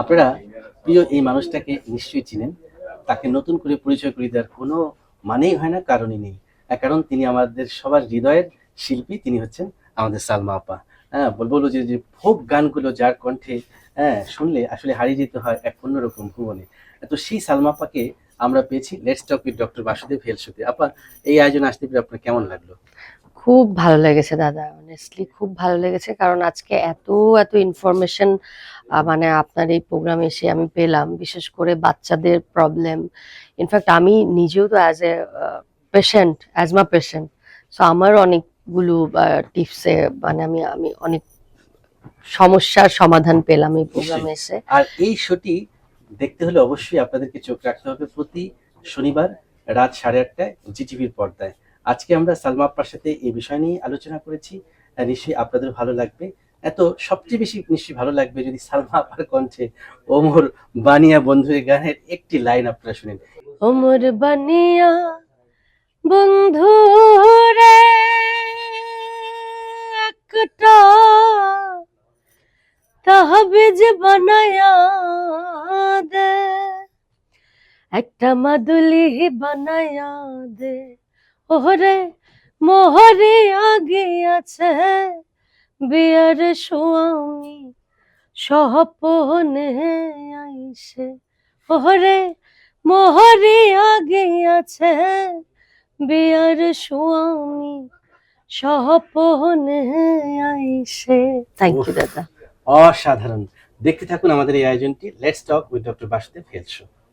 আপনারা প্রিয় এই মানুষটাকে নিশ্চয়ই চিনেন। তাকে নতুন করে পরিচয় করে দেওয়ার কোনো মানেই হয় না, কারণই নেই। কারণ তিনি আমাদের সবার হৃদয়ের শিল্পী, তিনি হচ্ছেন আমাদের সালমা আপা। হ্যাঁ বলব যে যে ফোক গানগুলো যার কণ্ঠে হ্যাঁ শুনলে আসলে হারিয়ে যেতে হয় এক অন্যরকম ভুবনে। তো সেই সালমা আপাকে আমরা পেয়েছি। Let's talk with doctor Basudev হেলসুতে আপা, এই আয়োজন আসতে পেরে আপনার কেমন লাগল? খুব ভালো লেগেছে দাদা। অনেস্টলি খুব ভালো লেগেছে কারণ আজকে এত এত ইনফরমেশন মানে আপনার এই প্রোগ্রামে এসে আমি পেলাম বিশেষ করে বাচ্চাদের প্রবলেম ইনফ্যাক্ট আমি নিজেও তো as a patient asthma patient so আমার অনেকগুলো টিপসে মানে আমি আমি অনেক সমস্যার সমাধান পেলাম এই প্রোগ্রামে এসে। আর এই শোটি দেখতে হলে অবশ্যই আপনাদেরকে চোখ রাখতে হবে প্রতি শনিবার রাত সাড়ে আটটায় জিটিভির পর্দায়। আজকে আমরা সালমা আপ্পার সাথে এই বিষয় নিয়ে আলোচনা করেছি। নিশ্চয়ই আপনাদের ভালো লাগবে। এত সবচেয়ে বেশি নিশ্চয়ই ভালো লাগবে যদি সালমা আপার কণ্ঠে ওমর বানিয়া বন্ধুর গানের একটি লাইন আপনারা শুনেন। ওমর বানিয়া বন্ধু রে একটা বানায়া দে, একটা মাদুলি বানায়া দে। ওরে মোহরে আগে আছে বিয়ার স্বামী সহপনে আইসে। ওরে মোহরে আগে আছে বিয়ার স্বামী সহপনে আইসে। থ্যাংক ইউ দাদা। অসাধারণ। দেখতে থাকুন আমাদের এই আয়োজনটি। Let's talk with doctor Basudev health show